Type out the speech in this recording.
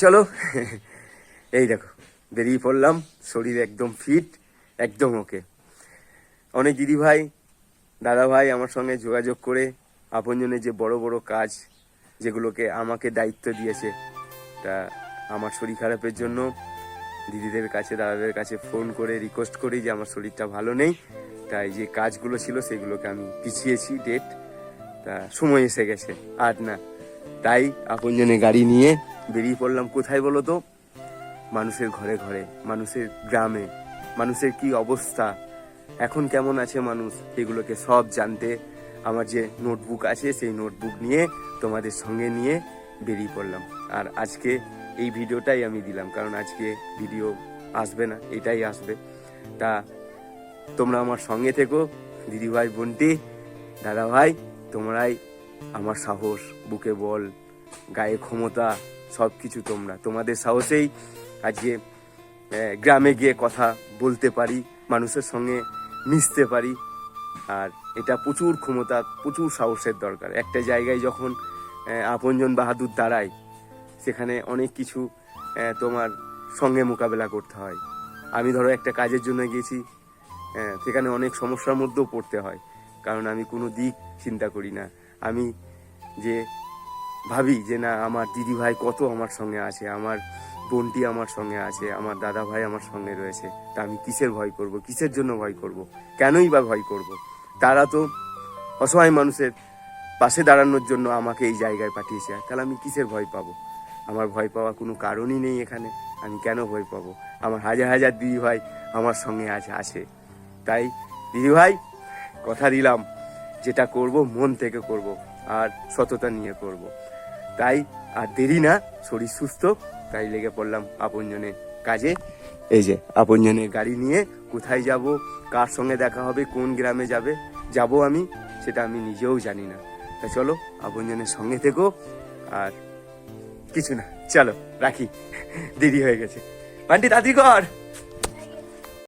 চলো, এই দেখো, বেরিয়ে পড়লাম, শরীর একদম ফিট একদম ওকে অনেক দিদি ভাই দাদা ভাই আমার সঙ্গে যোগাযোগ করে আপনজনের যে বড় বড় কাজ যেগুলোকে আমাকে দায়িত্ব দিয়েছে, তা আমার শরীর খারাপের জন্য দিদিদের কাছে, দাদাদের কাছে ফোন করে রিকোয়েস্ট করি যে আমার শরীরটা ভালো নেই, তাই যে কাজগুলো ছিল সেগুলোকে আমি পিছিয়েছি ডেট তা সময় এসে গেছে, আর না। তাই আপনজনে গাড়ি নিয়ে বেরিয়ে পড়লাম। কোথায় বলো তো? মানুষের ঘরে ঘরে, মানুষের গ্রামে, মানুষের কি অবস্থা? এখন কেমন আছে মানুষ? এগুলোকে সব জানতে আমার যে নোটবুক আছে, সেই নোটবুক নিয়ে তোমাদের সঙ্গে নিয়ে বেরিয়ে পড়লাম। আর আজকে এই ভিডিওটাই আমি দিলাম, কারণ আজকে ভিডিও আসবে না, এটাই আসবে। তা তোমরা আমার সঙ্গে থেকো, দিদিভাই, বোনটি দাদা ভাই তোমরাই আমার সাহস, বুকে বল, গায়ে ক্ষমতা সব কিছু তোমরা। তোমাদের সাহসেই আজকে গ্রামে গিয়ে কথা বলতে পারি, মানুষের সঙ্গে মিশতে পারি। আর এটা প্রচুর ক্ষমতা, প্রচুর সাহসের দরকার। একটা জায়গায় যখন আপনজন বাহাদুর দাঁড়ায়, সেখানে অনেক কিছু তোমার সঙ্গে মোকাবেলা করতে হয়। আমি ধরো একটা কাজের জন্য গেছি সেখানে অনেক সমস্যার মধ্যেও পড়তে হয়। কারণ আমি কোনো দিক চিন্তা করি না। আমি যে ভাবি যে না, আমার দিদি ভাই কত আমার সঙ্গে আছে, আমার বোনটি আমার সঙ্গে আছে, আমার দাদা ভাই আমার সঙ্গে রয়েছে, তা আমি কিসের ভয় করব, কিসের জন্য ভয় করব, কেনই বা ভয় করব? তারা তো অসহায় মানুষের পাশে দাঁড়ানোর জন্য আমাকে এই জায়গায় পাঠিয়েছে তাহলে আমি কিসের ভয় পাবো? আমার ভয় পাওয়ার কোনো কারণই নেই এখানে, আমি কেন ভয় পাবো? আমার হাজার হাজার দিদি ভাই আমার সঙ্গে আছে আছে। তাই দিদি ভাই, কথা দিলাম। যেটা করব, মন থেকে করব আর সততা নিয়ে করব। তাই আর দেরি না, শরীর সুস্থ, তাই লেগে পড়লাম আপনজনের কাজে। এই যে, আপনজনের গাড়ি নিয়ে কোথায় যাব, কার সঙ্গে দেখা হবে, কোন গ্রামে যাবে, যাব আমি, সেটা আমি নিজেও জানি না। তা চলো, আপনজনের সঙ্গে থেকো আর কিছু না, চলো, রাখি। দেরি হয়ে গেছে। বান্টি দাদি কর!